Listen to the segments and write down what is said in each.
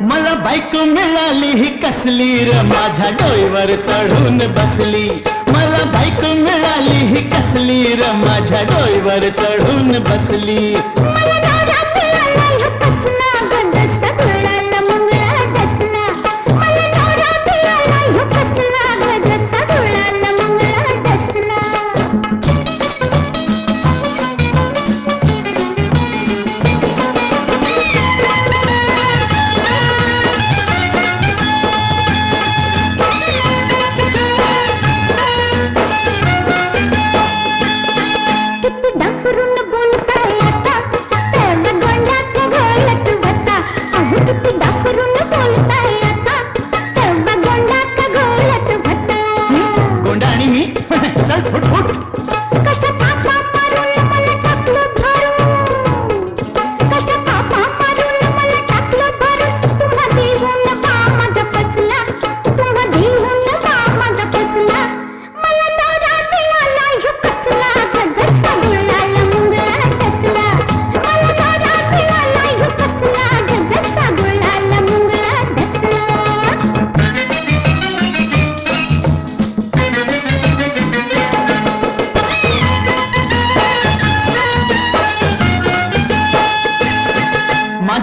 मला बायको मिळाली ही कसली र? माझ्या डोईवर चढून बसली. मला बायको मिळाली ही कसली र? माझ्या डोईवर चढून बसली. बोलताय आता? त्याला गोंड्यात घालत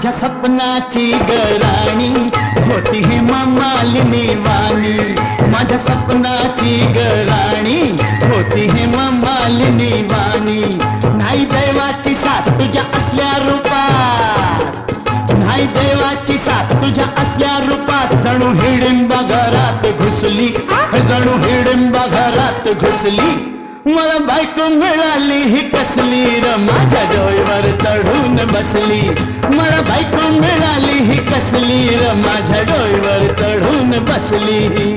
माझ्या सपनाची गराणी होती ही मालिनी वाणी माझ्या सपनाची गराणी होती ही मालिनी वाणी नाही दैवाची साथ तुझ्या असल्या रूपात. नाही देवाची साथ तुझ्या असल्या रूपात. जणू हिडिंबा घरात घुसली. जणू हिडिंबा घरात घुसली. मला बायको मिळाली ही कसली र माझ्या डोईवर चढून बसली. मला बायको मिळाली ही कसली र माझ्या डोईवर चढून बसली.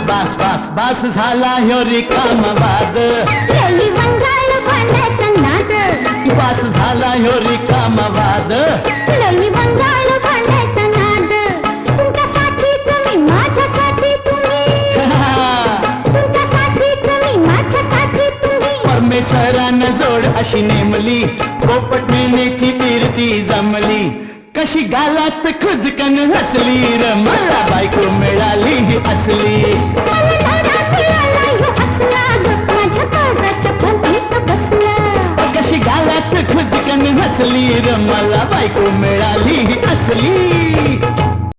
बास बास बास बास झाला ह्यो रिकामा वाद. बास झाला ह्यो रिकामा वाद. परमेश्वरानं जोड अशी नेमली. पोपट मेनेची कीर्ती जमली. कशी गालात खुदकन हसली र मला बायको ही असली. कशी गालात खुदकन हसली र मला बायको मिळाली ही असली.